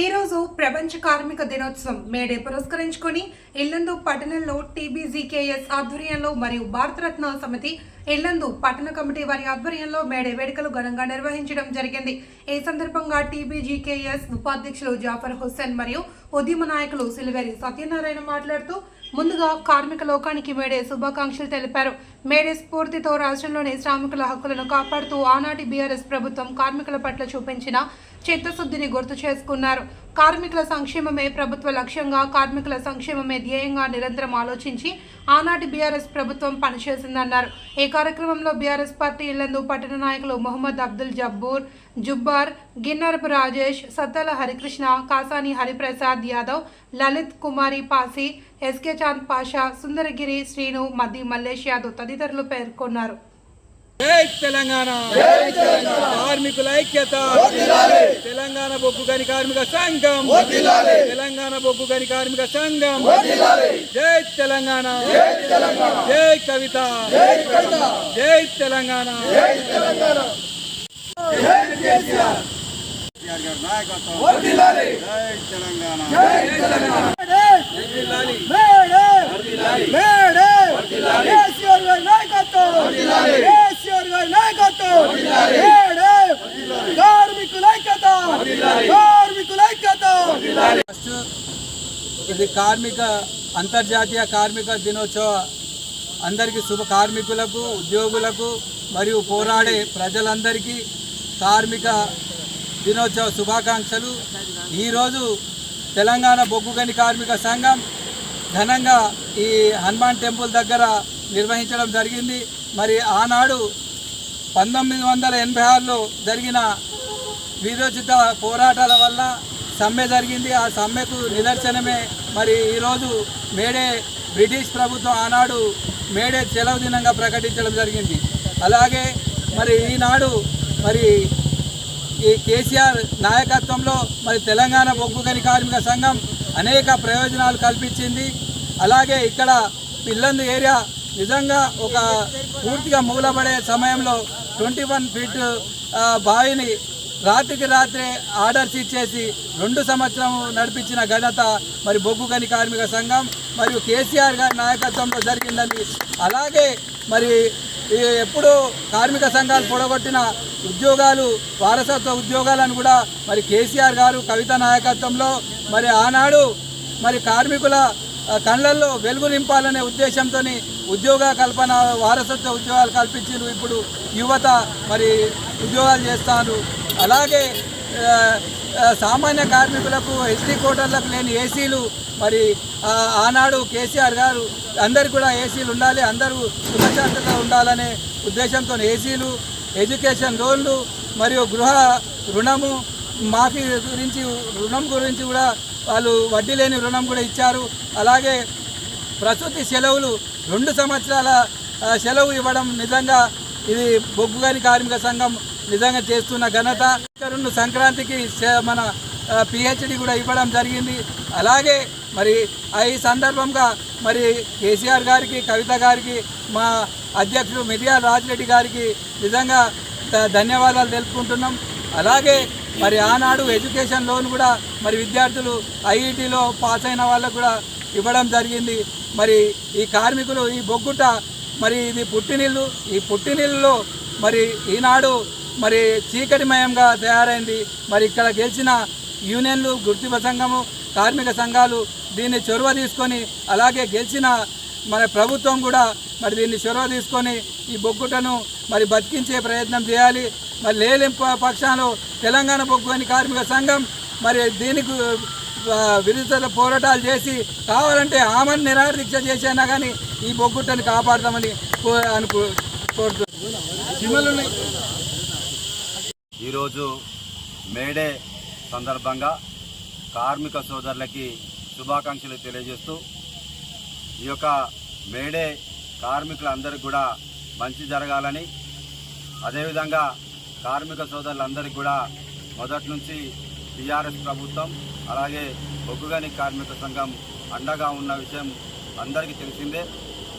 ఈ రోజు ప్రపంచ కార్మిక దినోత్సవం మేడే పురస్కరించుకొని ఇల్లందు పట్టణంలో టీబీజీకేఎస్ ఆధ్వర్యంలో మరియు భారతరత్న సమితి ఇల్లందు పట్టణ కమిటీ వారి ఆధ్వర్యంలో మేడే వేడుకలు ఘనంగా నిర్వహించడం జరిగింది. ఈ సందర్భంగా టీబీజీకేఎస్ ఉపాధ్యక్షులు జాఫర్ హుస్సేన్ మరియు ఉద్యమ నాయకులు సిలివేరి సత్యనారాయణ మాట్లాడుతూ ముందుగా కార్మిక లోకానికి మేడే శుభాకాంక్షలు తెలిపారు. మేడే స్ఫూర్తితో రాష్ట్రంలోని శ్రామికుల హక్కులను కాపాడుతూ ఆనాటి బీఆర్ఎస్ ప్రభుత్వం కార్మికుల పట్ల చూపించిన చిత్తశుద్ధిని గుర్తు చేసుకున్నారు. కార్మికుల సంక్షేమమే ప్రభుత్వ లక్ష్యంగా కార్మికుల సంక్షేమమే ధ్యేయంగా నిరంతరం ఆలోచించి ఆనాటి బీఆర్ఎస్ ప్రభుత్వం పనిచేసిందన్నారు. ఈ కార్యక్రమంలో బీఆర్ఎస్ పార్టీ ఇళ్ళందు పట్టణ నాయకులు మొహమ్మద్ అబ్దుల్ జబ్బూర్ జుబ్బార్ గిన్నరపు రాజేష్ సత్తాల హరికృష్ణ కాసాని హరిప్రసాద్ యాదవ్ లలిత్ కుమారి పాసి ఎస్కే చాంద్ పాషా సుందరగిరి శ్రీను మద్ది మల్లేష్ యాదవ్ తదితరులు పేర్కొన్నారు. జై తెలంగాణ! కార్మికుల ఐక్యత! తెలంగాణ బొగ్గు గని కార్మిక సంఘం! తెలంగాణ బొగ్గు గని కార్మిక సంఘం! జై తెలంగాణ! జై కవిత! జై తెలంగాణ! ఇది కార్మిక అంతర్జాతీయ కార్మిక దినోత్సవ. అందరికీ శుభ కార్మికులకు ఉద్యోగులకు మరియు పోరాడే ప్రజలందరికీ కార్మిక దినోత్సవ శుభాకాంక్షలు. ఈరోజు తెలంగాణ బొగ్గుగని కార్మిక సంఘం ఘనంగా ఈ హనుమాన్ టెంపుల్ దగ్గర నిర్వహించడం జరిగింది. మరి ఆనాడు పంతొమ్మిది వందల ఎనభై ఆరులో జరిగిన వీరోచిత పోరాటాల వల్ల సమ్మె జరిగింది. ఆ సమ్మెకు నిదర్శనమే మరి ఈరోజు మేడే బ్రిటిష్ ప్రభుత్వం ఆనాడు మేడే సెలవు దినంగా ప్రకటించడం జరిగింది. అలాగే మరి ఈనాడు మరి ఈ కేసీఆర్ నాయకత్వంలో మరి తెలంగాణ బొగ్గు గని కార్మిక సంఘం అనేక ప్రయోజనాలు కల్పించింది. అలాగే ఇక్కడ పిల్లందు ఏరియా నిజంగా ఒక పూర్తిగా మూలబడే సమయంలో ట్వంటీ వన్ ఫీట్ బావిని రాత్రికి రాత్రే ఆర్డర్స్ ఇచ్చేసి రెండు సంవత్సరం నడిపించిన ఘనత మరి బొగ్గు గని కార్మిక సంఘం. మరియు కేసీఆర్ గారి నాయకత్వంలో జరిగిందని అలాగే మరి ఎప్పుడు కార్మిక సంఘాలు పొడగొట్టిన ఉద్యోగాలు వారసత్వ ఉద్యోగాలను కూడా మరి కేసీఆర్ గారు కవిత నాయకత్వంలో మరి ఆనాడు మరి కార్మికుల కళ్ళల్లో వెలుగు నింపాలనే ఉద్దేశంతో ఉద్యోగ కల్పన వారసత్వ ఉద్యోగాలు కల్పించారు ఇప్పుడు యువత మరి ఉద్యోగాలు చేస్తారు అలాగే సామాన్య కార్మికులకు ఎస్టీ కోటర్లకు లేని ఏసీలు మరి ఆనాడు కేసీఆర్ గారు అందరు కూడా ఏసీలు ఉండాలి అందరూ సుఖశాంతంగా ఉండాలనే ఉద్దేశంతో ఏసీలు ఎడ్యుకేషన్ లోన్లు మరియు గృహ రుణము మాఫీ గురించి రుణం గురించి కూడా వాళ్ళు వడ్డీ లేని రుణం కూడా ఇచ్చారు. అలాగే ప్రసూతి సెలవులు రెండు సంవత్సరాల సెలవు ఇవ్వడం నిజంగా ఇది బొగ్గుగాని కార్మిక సంఘం నిజంగా చేస్తున్న ఘనత. రెండు సంక్రాంతికి మన పిహెచ్డి కూడా ఇవ్వడం జరిగింది. అలాగే మరి ఈ సందర్భంగా మరి కేసీఆర్ గారికి కవిత గారికి మా అధ్యక్షుడు మిర్యాల రాజిరెడ్డి గారికి నిజంగా ధ- ధన్యవాదాలు తెలుపుకుంటున్నాం. అలాగే మరి ఆనాడు ఎడ్యుకేషన్ లోన్ కూడా మరి విద్యార్థులు ఐఐటిలో పాస్ అయిన వాళ్ళకు కూడా ఇవ్వడం జరిగింది. మరి ఈ కార్మికులు ఈ బొగ్గుట మరి ఇది పుట్టినిల్లు. ఈ పుట్టినిల్లులో మరి ఈనాడు మరి చీకటిమయంగా తయారైంది. మరి ఇక్కడ గెలిచిన యూనియన్లు గుర్తింపు సంఘము కార్మిక సంఘాలు దీన్ని చొరవ తీసుకొని అలాగే గెలిచిన మన ప్రభుత్వం కూడా మరి దీన్ని చొరవ తీసుకొని ఈ బొగ్గుటను మరి బతికించే ప్రయత్నం చేయాలి. మరి లేని పక్షాలు తెలంగాణ బొగ్గు అని కార్మిక సంఘం మరి దీనికి విరుద్ధ పోరాటాలు చేసి కావాలంటే ఆమెను నిరాదీక్ష దీక్ష చేసైనా కానీ ఈ బొగ్గుట్టని కాపాడతామని కో- అనుకో కోరుతున్నాను ఈరోజు మేడే సందర్భంగా కార్మిక సోదరులకి శుభాకాంక్షలు తెలియజేస్తూ ఈ యొక్క మేడే కార్మికులందరికీ కూడా మంచి జరగాలని అదేవిధంగా కార్మిక సోదరులందరికీ కూడా మొదటి నుంచి టీఆర్ఎస్ ప్రభుత్వం అలాగే బొగ్గుగని కార్మిక సంఘం అండగా ఉన్న విషయం అందరికీ తెలిసిందే.